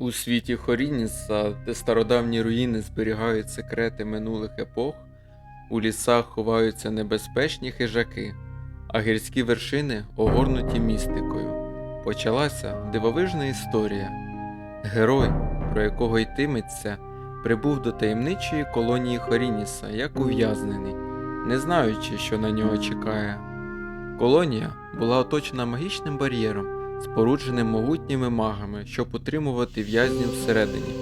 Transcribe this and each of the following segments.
У світі Хорініса, де стародавні руїни зберігають секрети минулих епох, у лісах ховаються небезпечні хижаки, а гірські вершини огорнуті містикою. Почалася дивовижна історія. Герой, про якого йтиметься, прибув до таємничої колонії Хорініса як ув'язнений, не знаючи, що на нього чекає. Колонія була оточена магічним бар'єром, спорудженим могутніми магами, щоб утримувати в'язнів всередині.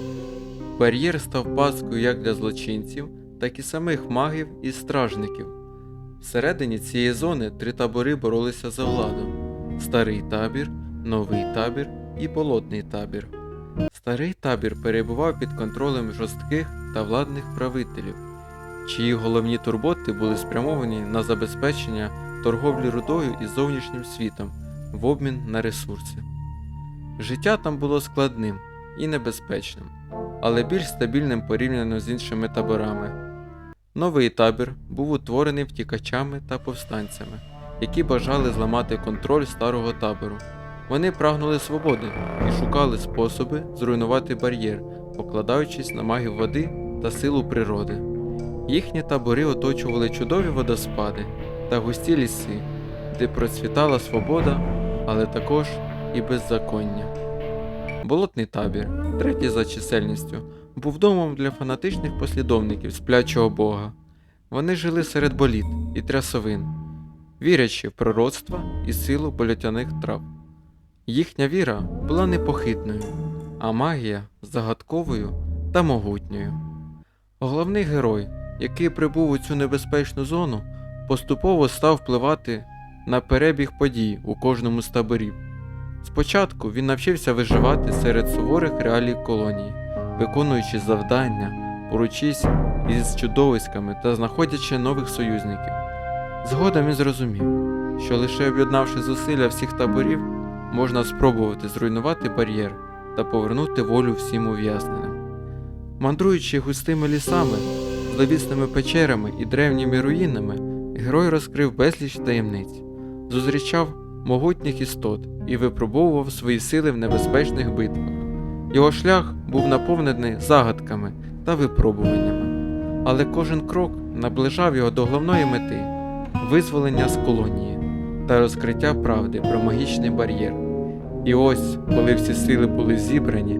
Бар'єр став паскою як для злочинців, так і самих магів і стражників. Всередині цієї зони три табори боролися за владу: старий табір, новий табір і болотний табір. Старий табір перебував під контролем жорстких та владних правителів, чиї головні турботи були спрямовані на забезпечення торговлі рудою і зовнішнім світом в обмін на ресурси. Життя там було складним і небезпечним, але більш стабільним порівняно з іншими таборами. Новий табір був утворений втікачами та повстанцями, які бажали зламати контроль старого табору. Вони прагнули свободи і шукали способи зруйнувати бар'єр, покладаючись на магів води та силу природи. Їхні табори оточували чудові водоспади та густі ліси, де процвітала свобода, але також і беззаконня. Болотний табір, третій за чисельністю, був домом для фанатичних послідовників сплячого бога. Вони жили серед боліт і трясовин, вірячи в пророцтва і силу болотяних трав. Їхня віра була непохитною, а магія загадковою та могутньою. Головний герой, який прибув у цю небезпечну зону, поступово став впливати на перебіг подій у кожному з таборів. Спочатку він навчився виживати серед суворих реалій колонії, виконуючи завдання, поручись із чудовиськами та знаходячи нових союзників. Згодом він зрозумів, що лише об'єднавши зусилля всіх таборів, можна спробувати зруйнувати бар'єр та повернути волю всім ув'язненим. Мандруючи густими лісами, зловісними печерами і древніми руїнами, герой розкрив безліч таємниць, зустрічав могутніх істот і випробовував свої сили в небезпечних битвах. Його шлях був наповнений загадками та випробуваннями, але кожен крок наближав його до головної мети визволення з колонії та розкриття правди про магічний бар'єр. І ось, коли всі сили були зібрані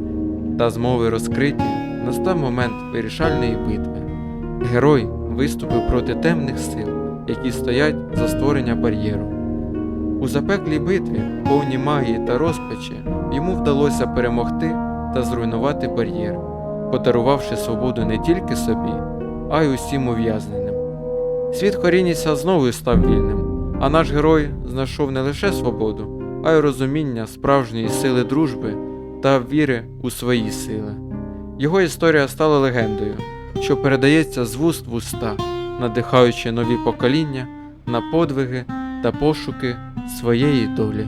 та змови розкриті, настав момент вирішальної битви. Герой виступив проти темних сил, які стоять за створення бар'єру. У запеклій битві, повній магії та розпачі, йому вдалося перемогти та зруйнувати бар'єр, подарувавши свободу не тільки собі, а й усім ув'язненим. Світ Хорініса знову став вільним, а наш герой знайшов не лише свободу, а й розуміння справжньої сили дружби та віри у свої сили. Його історія стала легендою, що передається з вуст в уста, надихаючи нові покоління на подвиги та пошуки своєї долі.